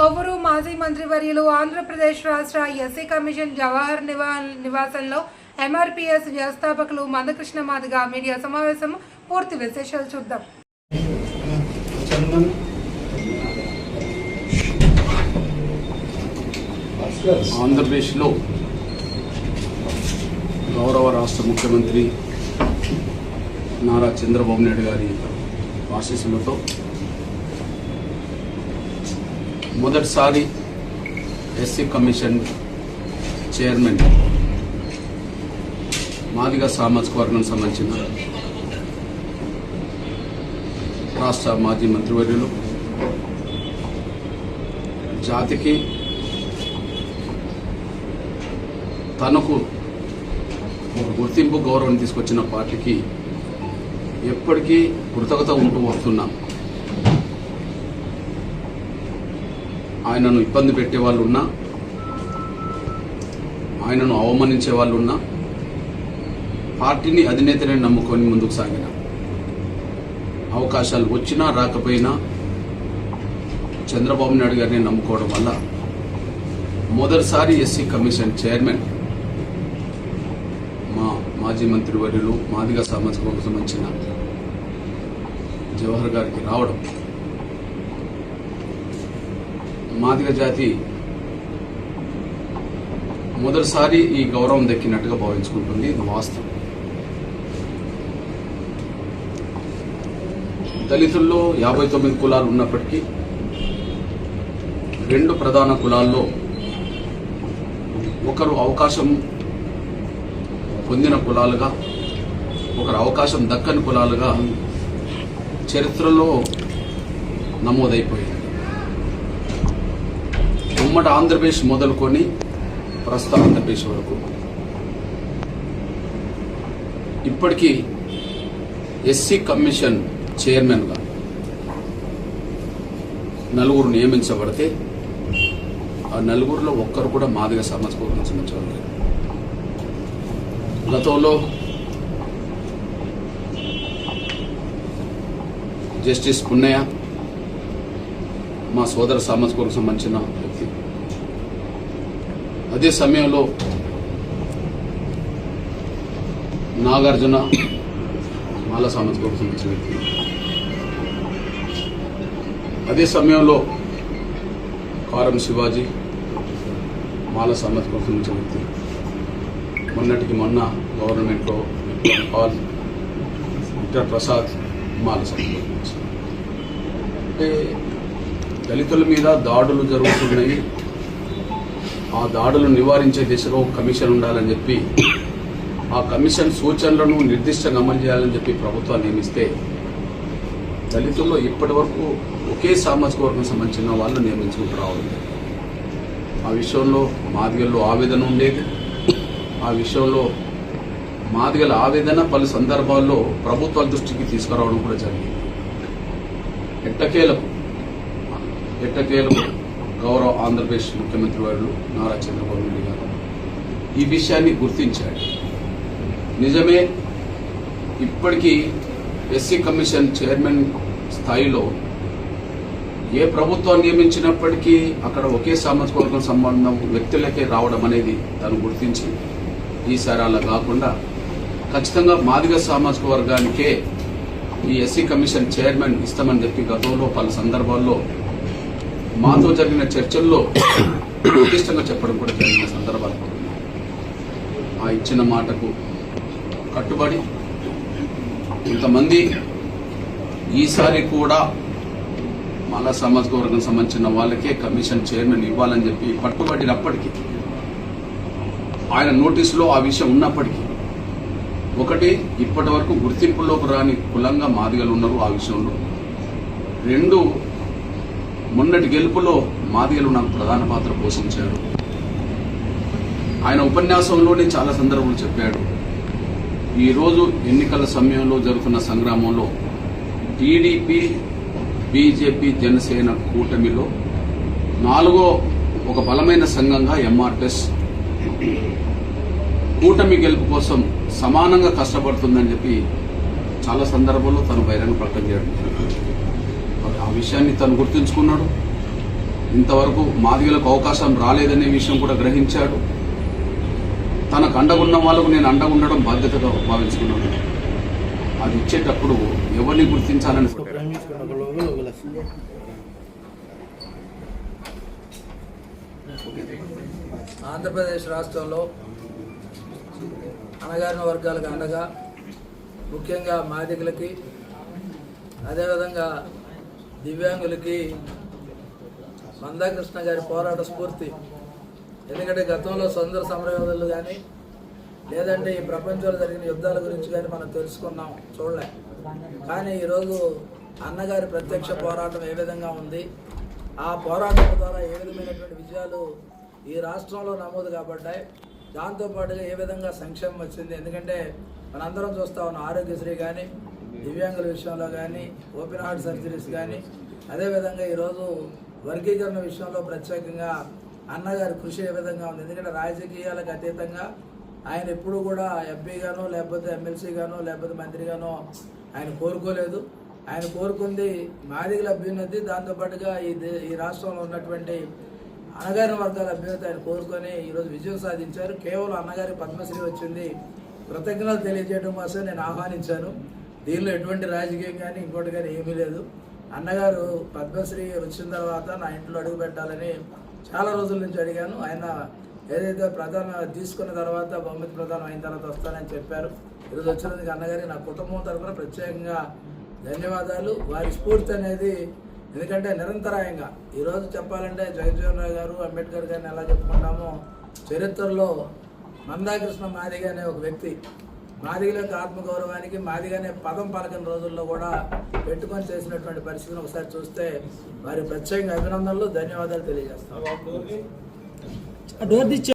కొవ్వూరు మాజీ మంత్రివర్యులు ఆంధ్రప్రదేశ్ రాష్ట్ర ఎస్సీ కమిషన్ జవహర్ నివా నివాసంలో ఎంఆర్పిఎస్ వ్యవస్థాపకులు మందకృష్ణ మాదిగ మీడియా సమావేశం పూర్తి విశేషాలు చూద్దాం. ఆంధ్రప్రదేశ్లో గౌరవ రాష్ట్ర ముఖ్యమంత్రి నారా చంద్రబాబు నాయుడు గారి ఆశీస్సులతో మొదటిసారి ఎస్సీ కమిషన్ చైర్మన్ మాదిగ సామాజిక వర్గం సంబంధించిన రాష్ట్ర మాజీ మంత్రివర్యులు జాతికి తనకు ఒక గుర్తింపు గౌరవం తీసుకొచ్చిన పార్టీకి ఎప్పటికీ కృతజ్ఞత ఉంటూ వస్తున్నాం. ఆయనను ఇబ్బంది పెట్టే వాళ్ళు ఉన్నా ఆయనను అవమానించే వాళ్ళు ఉన్నా పార్టీని అధినేతనే నమ్ముకొని ముందుకు సాగిన. అవకాశాలు వచ్చినా రాకపోయినా చంద్రబాబు నాయుడు గారిని నమ్ముకోవడం వల్ల మొదటిసారి ఎస్సీ కమిషన్ చైర్మన్ మా మాజీ మంత్రి వర్యులు మాదిగా సామాజిక సంబంధించిన జవహర్ గారికి రావడం మాదిగ జాతి మొదటిసారి ఈ గౌరవం దక్కినట్టుగా భావించుకుంటుంది. ఇది వాస్తవం. దళితుల్లో యాభై తొమ్మిది కులాలు ఉన్నప్పటికీ రెండు ప్రధాన కులాల్లో ఒకరు అవకాశం పొందిన కులాలుగా ఒకరు అవకాశం దక్కని కులాలుగా చరిత్రలో నమోదైపోయింది. ఉమ్మడి ఆంధ్రప్రదేశ్ మొదలుకొని ప్రస్తుత ఆంధ్రప్రదేశ్ వరకు. ఇప్పటికీ ఎస్సీ కమిషన్ చైర్మన్గా నలుగురు నియమించబడితే ఆ నలుగురిలో ఒక్కరు కూడా మాదిగ సామాజిక వర్గం గతంలో జస్టిస్ పున్నయ్య మా సోదర సామాజిక సంబంధించిన అదే సమయంలో నాగార్జున మాల సామాజిక సంబంధించిన వ్యక్తి. అదే సమయంలో కారం శివాజీ మాల సామాజిక సంబంధించిన వ్యక్తి. మొన్నటికి మొన్న గవర్నమెంట్లో పాల్ విక్టర్ ప్రసాద్ మాల అంటే దళితుల మీద దాడులు జరుగుతున్నాయి. ఆ దాడులు నివారించే దిశలో ఒక కమిషన్ ఉండాలని చెప్పి ఆ కమిషన్ సూచనలను నిర్దిష్టంగా అమలు చేయాలని చెప్పి ప్రభుత్వాన్ని నియమిస్తే దళితుల్లో ఇప్పటి వరకు ఒకే సామాజిక వర్గం సంబంధించిన వాళ్ళు నియమించుకుంటూ రావాలి. ఆ విషయంలో మాదిగల్లో ఆవేదన ఉండేది. ఆ విషయంలో మాదిగల ఆవేదన పలు సందర్భాల్లో ప్రభుత్వాల దృష్టికి తీసుకురావడం కూడా జరిగింది. ఎట్టకేలకు? ఎట్టకేలకు? గౌరవ ఆంధ్రప్రదేశ్ ముఖ్యమంత్రి వారు నారా చంద్రబాబు నాయుడు గారు ఈ విషయాన్ని గుర్తించాడు నిజమే ఇప్పటికీ ఎస్సీ కమిషన్ చైర్మన్ స్థాయిలో ఏ ప్రభుత్వం నియమించినప్పటికీ అక్కడ ఒకే సామాజిక వర్గం సంబంధం వ్యక్తులకే రావడం అనేది తను గుర్తించి ఈసారి అలా కాకుండా ఖచ్చితంగా మాదిగ సామాజిక వర్గానికే ఈ ఎస్సీ కమిషన్ చైర్మన్ ఇస్తామని చెప్పి గతంలో పలు సందర్భాల్లో మాతో జరిగిన చర్చల్లో నిర్దిష్టంగా చెప్పడం కూడా జరిగిన సందర్భాలు ఆ ఇచ్చిన మాటకు కట్టుబడి కొంతమంది ఈసారి కూడా మళ్ళా సామాజిక వర్గం సంబంధించిన వాళ్ళకే కమిషన్ చైర్మన్ ఇవ్వాలని చెప్పి పట్టుబడినప్పటికీ ఆయన నోటీసులో ఆ విషయం ఉన్నప్పటికీ ఒకటి ఇప్పటి వరకు గుర్తింపులోకి రాని కులంగా మాదిగలు ఉన్నారు ఆ విషయంలో. రెండు మొన్నటి గెలుపులో మాదిగలు నాకు ప్రధాన పాత్ర పోషించారు ఆయన ఉపన్యాసంలోనే చాలా సందర్భాలు చెప్పాడు ఈరోజు ఎన్నికల సమయంలో జరుగుతున్న సంగ్రామంలో టీడీపీ బీజేపీ జనసేన కూటమిలో నాలుగో ఒక బలమైన సంఘంగా ఎంఆర్ఎస్ కూటమి గెలుపు కోసం సమానంగా కష్టపడుతుందని చెప్పి చాలా సందర్భాల్లో తను బహిరంగ ప్రకటన చేయడం జరిగింది. విషయాన్ని తను గుర్తుంచుకున్నాడు. ఇంతవరకు మాదిగలకు అవకాశం రాలేదనే విషయం కూడా గ్రహించాడు. తనకు అండగున్న వాళ్ళకు నేను అండగా ఉండడం బాధ్యతగా భావించుకున్నాను. అది ఇచ్చేటప్పుడు ఎవరిని గుర్తించాలని ఆంధ్రప్రదేశ్ రాష్ట్రంలో అణగారిన వర్గాలకు అండగా ముఖ్యంగా మాదిగలకి అదేవిధంగా దివ్యాంగులకి మందాకృష్ణ గారి పోరాట స్ఫూర్తి. ఎందుకంటే గతంలో స్వతంత్ర సమరయోధులు కానీ లేదంటే ఈ ప్రపంచంలో జరిగిన యుద్ధాల గురించి కానీ మనం తెలుసుకున్నాం చూడలే. కానీ ఈరోజు అన్నగారి ప్రత్యక్ష పోరాటం ఏ విధంగా ఉంది? ఆ పోరాటం ద్వారా ఏ విధమైనటువంటి విజయాలు ఈ రాష్ట్రంలో నమోదు కాబడ్డాయి? దాంతోపాటుగా ఏ విధంగా సంక్షేమం వచ్చింది? ఎందుకంటే మనందరం చూస్తా ఉన్నాం ఆరోగ్యశ్రీ కానీ దివ్యాంగుల విషయంలో కానీ ఓపెన్ హార్ట్ సర్జరీస్ కానీ అదేవిధంగా ఈరోజు వర్గీకరణ విషయంలో ప్రత్యేకంగా అన్నగారి కృషి ఏ విధంగా ఉంది? ఎందుకంటే రాజకీయాలకు అతీతంగా ఆయన ఎప్పుడు కూడా ఎంపీగానో లేకపోతే ఎమ్మెల్సీగానో లేకపోతే మంత్రిగానో ఆయన కోరుకోలేదు. ఆయన కోరుకుంది మాదిగల అభ్యున్నతి దాంతోపాటుగా ఈ దే- ఈ రాష్ట్రంలో ఉన్నటువంటి అన్నగారి వర్గాల అభ్యున్నతి ఆయన కోరుకొని ఈరోజు విజయం సాధించారు. కేవలం అన్నగారి పద్మశ్రీ వచ్చింది. కృతజ్ఞతలు తెలియజేయడం కోసం నేను ఆహ్వానించాను. దీనిలో ఎటువంటి రాజకీయం కానీ ఇంకోటి కానీ ఏమీ లేదు. అన్నగారు పద్మశ్రీ వచ్చిన తర్వాత నా ఇంట్లో అడుగు పెట్టాలని చాలా రోజుల నుంచి అడిగాను. ఆయన ఏదైతే ప్రధాన తీసుకున్న తర్వాత బహుమతి ప్రధానం అయిన తర్వాత వస్తానని చెప్పారు. ఈరోజు వచ్చినందుకు అన్నగారి నా కుటుంబం తరఫున ప్రత్యేకంగా ధన్యవాదాలు. వారి స్ఫూర్తి అనేది ఎందుకంటే నిరంతరాయంగా. ఈరోజు చెప్పాలంటే జగజ్జీవన్ రావు గారు అంబేద్కర్ గారిని ఎలా చెప్పుకుంటామో చరిత్రలో మందాకృష్ణ మాదిగ అనే ఒక వ్యక్తి మాదిగల ఆత్మగౌరవానికి మాదిగ అనే పదం పలకని రోజుల్లో కూడా పెట్టుకొని చేసినటువంటి పరిస్థితిని ఒకసారి చూస్తే వారి ప్రత్యేకంగా అభినందనలు ధన్యవాదాలు తెలియజేస్తాం.